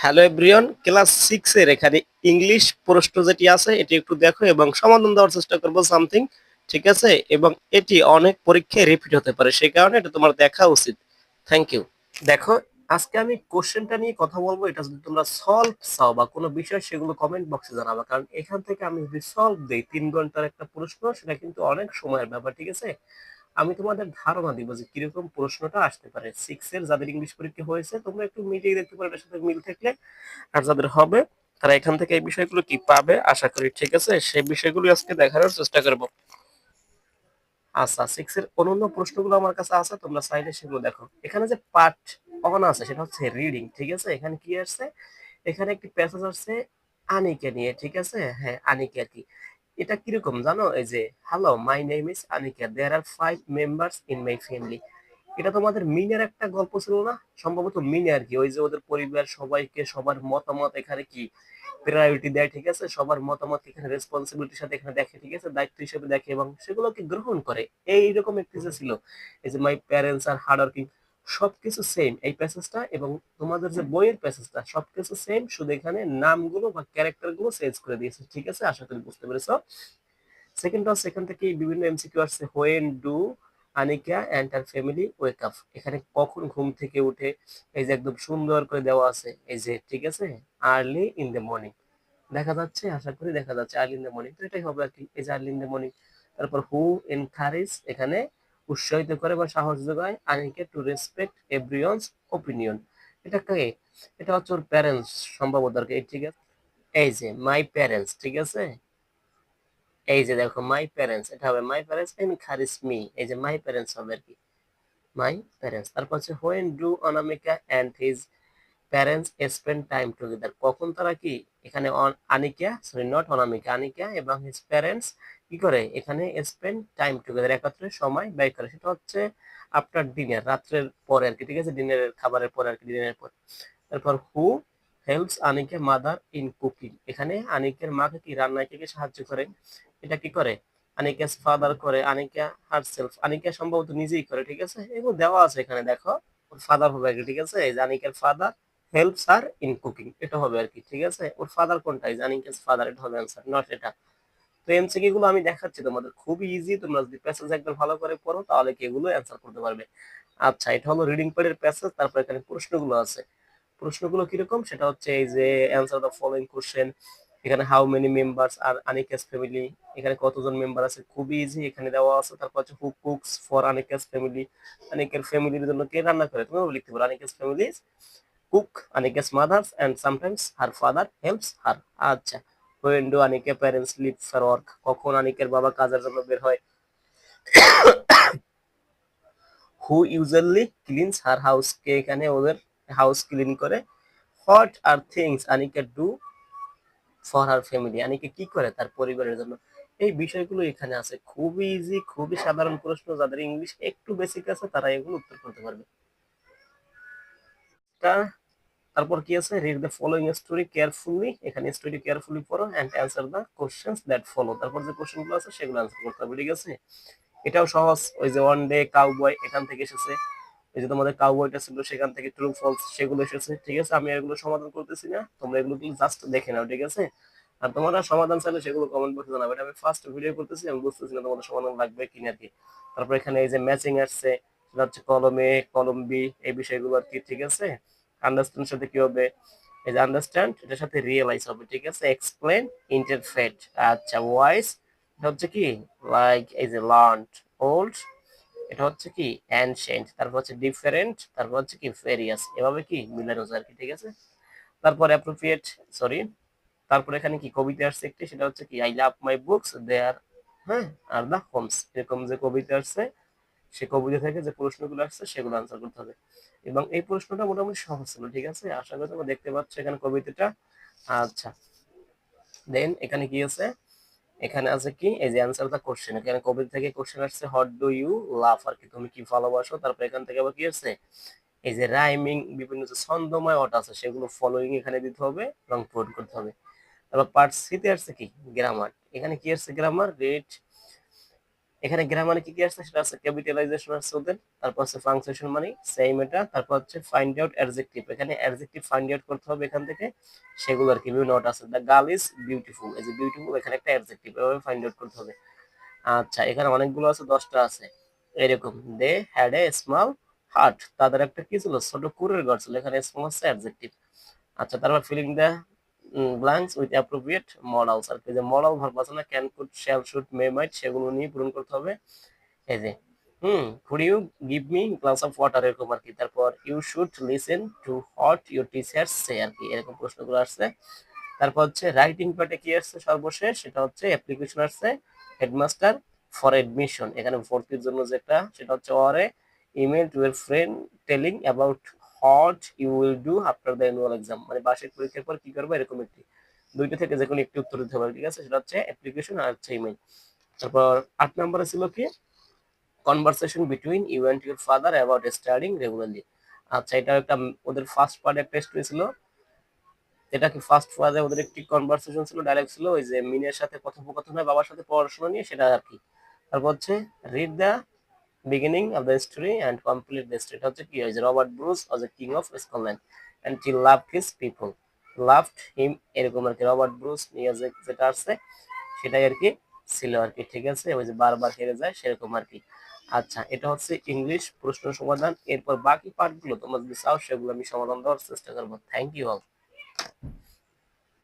Hello everyone class six এর এখানে English প্রশ্ন যেটি আছে, এটি একটু দেখো এবং সমাধান দেওয়ার চেষ্টা করব সামথিং ঠিক আছে? এবং এটি অনেক পরীক্ষায় রিপিট হতে পারে, সেই কারণে এটা তোমার দেখা উচিত। থ্যাংক ইউ দেখো, আজকে আমি কোশ্চেনটা নিয়ে কথা বলব, এটা যদি তোমরা সলভ চাও বা কোনো বিষয়, সেগুলো কমেন্ট বক্সে জানাবা। কারণ এখান থেকে আমি যদি সলভ দেই, তিন ঘণ্টার একটা প্রশ্ন, সেটা কিন্তু অনেক সময়ের ব্যাপার, ঠিক আছে? আমি তোমাদের ধারণা দিব যে কীরকম প্রশ্নটা আসতে পারে। সিক্স এর যাদের ইংলিশ পরীক্ষা হয়েছে, তোমরা একটু মিলিয়ে দেখতে পারো, এটার সাথে মিল থাকলে। আর যাদের হবে, তারা এখান থেকে এই বিষয়গুলো কি পাবে, আশা করি ঠিক আছে। সেই বিষয়গুলো আজকে দেখানোর চেষ্টা করব। আচ্ছা সিক্স এর অন্যান্য প্রশ্নগুলো আমার কাছে আছে, তোমরা চাইলে সেগুলো দেখো। এখানে যে পার্ট অন আছে, সেটা হচ্ছে রিডিং ঠিক আছে? এখানে কি আসছে? এখানে একটি প্যাসেজ আসছে আনিকে নিয়ে, ঠিক আছে? হ্যাঁ আনিকে কি। এটা কীরকম জানো? এই যে hello my name is Anika there are five members in my family এটা তোমাদের মিনের একটা গল্প ছিল না? সম্ভবত মিনে আর কি। ওই যে ওদের পরিবার সবাইকে সবার মতামত এখানে কি প্রায়োরিটি দেয়, ঠিক আছে? সবার মতামত এখানে রেসপন্সিবিলিটির সাথে এখানে দেখে, ঠিক আছে? দায়িত্ব হিসেবে দেখে এবং সেগুলোকে গ্রহণ করে। এইরকম একটি যে ছিল। এই যে my parents are hard working সবকিছু সেম এই প্যাসেজটা এবং তোমাদের যে বইয়ের প্যাসেজটা সবকিছু সেম শুধু এখানে নামগুলো বা ক্যারেক্টারগুলো চেঞ্জ করে দিয়েছে, ঠিক আছে? আশা করি বুঝতে পেরেছ। সেকেন্ড হচ্ছে এখান থেকে বিভিন্ন এমসিকিউ আসছে হোয়েন ডু আনিকা অ্যান্ড তার ফ্যামিলি ওয়েক আপ এখানে কখন ঘুম থেকে উঠে? এই যে একদম সুন্দর করে দেওয়া আছে, এই যে, ঠিক আছে? আর্লি ইন দ্য মর্নিং দেখা যাচ্ছে, আশা করি দেখা যাচ্ছে আর্লি ইন দ্য মর্নিং তো এটাই হবে আর কি, এই যে আর্লি ইন দ্য মর্নিং তারপর হু এনকারেজ এখানে উৎসাহিত করে বা সাহস যোগায় Anika to respect everyone's opinion এটা কে? এটা হচ্ছে ওর প্যারেন্টস সম্ভবত আর কি। ঠিক আছে? এই যে মাই প্যারেন্টস ঠিক আছে? এই যে দেখো মাই প্যারেন্টস এটা হবে মাই প্যারেন্টস এনকারেজ মি এই যে মাই প্যারেন্টস হবে আর কি। মাই প্যারেন্টস তারপর হচ্ছে when do Anamika and his parents spend time together কখন তারা কি এখানে আনিকা সরি নট অনামিকা, আনিকা এবং হিজ প্যারেন্টস কি করে? এখানে স্পেন্ড টাইম টুগেদার একত্রে সময় ব্যয় করে। সেটা হচ্ছে আফটার ডিনার রাত্রের পরে আর কি ঠিক আছে? ডিনারের খাবারের পরে আর কি ডিনারের পর। তারপর who helps Anika's mother in cooking এখানে আনিকের মাকে কি, রান্নায় কে সাহায্য করে? এটা কি করে? আনিকাস ফাদার করে, আনিকা হারসেলফ আনিকা সম্ভবত নিজেই করে, ঠিক আছে? এগুলো দেওয়া আছে এখানে, দেখো। ফাদার হবে ঠিক আছে? এই father helps her in cooking এটা হবে আর কি, ঠিক আছে? ওর ফাদার কোনটা? এই যে আনিকাস ফাদার এটা হবে অ্যান্সার নট এটা। তো এমসিকিউ গুলো আমি দেখাচ্ছি তোমাদের। খুবই ইজি তোমরা যদি প্যাসেজ একবার ভালো করে পড়ো, তাহলে কি এগুলো অ্যান্সার করতে পারবে। আচ্ছা এটা হলো রিডিং প্যাডের প্যাসেজ তারপর এখানে প্রশ্নগুলো আছে। প্রশ্নগুলো কীরকম? সেটা হচ্ছে এই যে অ্যান্সার দ্য ফলোইং কোশ্চেন এখানে how many members are Anika's family এখানে কতজন মেম্বার আছে? খুবই ইজি এখানে দেওয়া আছে। তারপর হচ্ছে who cooks for Anika's family আনিকের ফ্যামিলির জন্য কে রান্না করে? তুমি লিখতে পারো। Anika's family cook Anika's mothers and sometimes her father helps her আচ্ছা when do Anika's parents leave for work কখন আনিকের বাবা কাজের জন্য বের হয়? হু ইউজুয়ালি ক্লিনস হার হাউস কে এখানে ওদের হাউস ক্লিন করে? What are things Anika do for her family আনিকে কি করে তার পরিবারের জন্য? এই বিষয়গুলো এখানে আছে। খুবই ইজি খুবই সাধারণ প্রশ্ন। যাদের ইংলিশ একটু বেসিক আছে, তারা এগুলো উত্তর করতে পারবে। তারপর কি আছে? Read the following story carefully এখানে স্টোরি কেয়ারফুলি পড়ো and answer the questions that follow তারপর যে কোশ্চেনগুলো আছে, সেগুলো অ্যান্সার করতে হবে, ঠিক আছে? এটাও সহজ। ওই যে ওয়ান ডে কাউবয় এখান থেকে এসেছে। এই যে তোমাদের কাউবয়টা ছিল, সেখান থেকে ট্রু ফলস সেগুলো এসেছে, ঠিক আছে? আমি এগুলো সমাধান করতেছি না। তোমরা এগুলো জাস্ট দেখে নাও, ঠিক আছে? আর তোমরা সমাধান চাইলে সেগুলো কমেন্ট বক্সে জানাবে। এটা আমি ফার্স্ট ভিডিও করতেছি, আমি বুঝতেছি না তোমাদের সমাধান লাগবে কি না কি। তারপর এখানে এই যে ম্যাচিং আসছে, সেটা হচ্ছে কলম কলম বি এই বিষয়গুলো আর কি, ঠিক আছে? আন্ডারস্ট্যান্ড সাথে কি হবে? এই যে আন্ডারস্ট্যান্ড এটার সাথে রিয়েলাইজ হবে, ঠিক আছে? এক্সপ্লেন ইন্টারফেট আচ্ছা ওয়াইস এটা হচ্ছে কি? লাইক এই যে লার্নড ওল্ড এটা হচ্ছে কি? অ্যানশেন্ট তারপর হচ্ছে ডিফারেন্ট তারপর হচ্ছে কি? ফেরিয়াস এভাবে কি? মিলানো যায় আর কি, ঠিক আছে? তারপর অ্যাপ্রোপ্রিয়েট সরি তারপর এখানে কি কবিতা আসছে একটি? সেটা হচ্ছে কি আই লাভ মাই বুকস দে আর হ্যাঁ আর দা হোমস এরকম যে কবিতা আসছে সে কবিতা থেকে যে প্রশ্নগুলো আসছে, সেগুলো আনসার করতে হবে। এবং এই প্রশ্নটা মোটামুটি সহজ ছিল, ঠিক আছে? আশা করি তোমরা দেখতে পাচ্ছ এখানে কবিতাটা। আচ্ছা। দেন এখানে কি আছে? এখানে আছে কি? এই যে অ্যান্সার দা কোশ্চেন এখানে কবিতা থেকে কোশ্চেন আসছে হোয়াট ডু ইউ লাভ আর কি, তুমি কি ভালোবাসো? তারপর এখান থেকে আবার কি আছে এই যে রাইমিং বিভিন্ন যে ছন্দময় অট আছে, সেগুলো ফলোইং এখানে দিতে হবে এবং পোর্ট করতে হবে। তারপর পার্ট সিতে আসছে কি? গ্রামার এখানে কি আসছে? গ্রামার রিড এখানে গ্রামারে কি কি আসছে সেটা আছে ক্যাপিটালাইজেশন আছে ওদের তারপর হচ্ছে ফাংশন মানে সেম এটা, তারপর হচ্ছে ফাইন্ড আউট অ্যাডজেক্টিভ এখানে অ্যাডজেক্টিভ ফাইন্ড আউট করতে হবে এখান থেকে, সেগুলো আর কি বিভিন্ন নোট আছে। দ্য গার্ল ইজ বিউটিফুল এই যে বিউটিফুল এখানে একটা অ্যাডজেক্টিভ এভাবে ফাইন্ড আউট করতে হবে। আচ্ছা এখানে অনেকগুলো আছে, দশটা আছে। এরকম they had a small heart তাদের একটা কি ছিল? ছোট কুরের ঘর ছিল, এখানে স্মল হচ্ছে অ্যাডজেক্টিভ আচ্ছা তারপর filling the blanks with appropriate modals আর কি যে মডাল ভার্ব আছে না can could shall should may might সেগুলো নিয়ে পূরণ করতে হবে। এই যে, হুম could you give me glass of water এরকম আর কি। তারপর you should listen to what your teachers say আর কি, এরকম প্রশ্নগুলো আসছে। তারপর হচ্ছে রাইটিং পার্টে কি আসছে সর্বশেষ? সেটা হচ্ছে অ্যাপ্লিকেশন আসছে হেডমাস্টার ফর এডমিশন এখানে ভর্তির জন্য যেটা, সেটা হচ্ছে অরে email to your friend telling about what you will do after the annual exam মানে বার্ষিক পরীক্ষার পর কি করবে? এরকম একটি দুইটা থেকে যে কোনো একটি উত্তর দিতে হবে, ঠিক আছে? সেটা হচ্ছে অ্যাপ্লিকেশন আর হচ্ছে ইমেল তারপর আট নম্বরে ছিল কি? Conversation between you and your father about studying regularly আচ্ছা এটা একটা ওদের ফার্স্ট পার্ট একটা টেস্ট হয়েছিল এটা কি ফার্স্ট ফাজে ওদের একটি কনভারসেশন ছিল ডাইরেক্ট ছিল, ওই যে মিনের সাথে কথোপকথন হয়, বাবার সাথে পড়াশোনা নিয়ে, সেটা আর কি। তারপর হচ্ছে read the beginning of the story and complete the story এটা হচ্ছে কি? হয়েছে Robert Bruce was a king of Scotland and he loved his people loved him এরকম আর রবার্ট ব্রুস নিয়ে যেটা আসছে, সেটাই আর কি ছিল আর কি। ঠিক আছে? ওই যে বারবার হেরে যায়, সেরকম আর কি। আচ্ছা এটা হচ্ছে ইংলিশ প্রশ্ন সমাধান। এরপর বাকি পার্টগুলো তোমরা যদি চাও, সেগুলো আমি সমাধান দেওয়ার চেষ্টা করব। Thank you all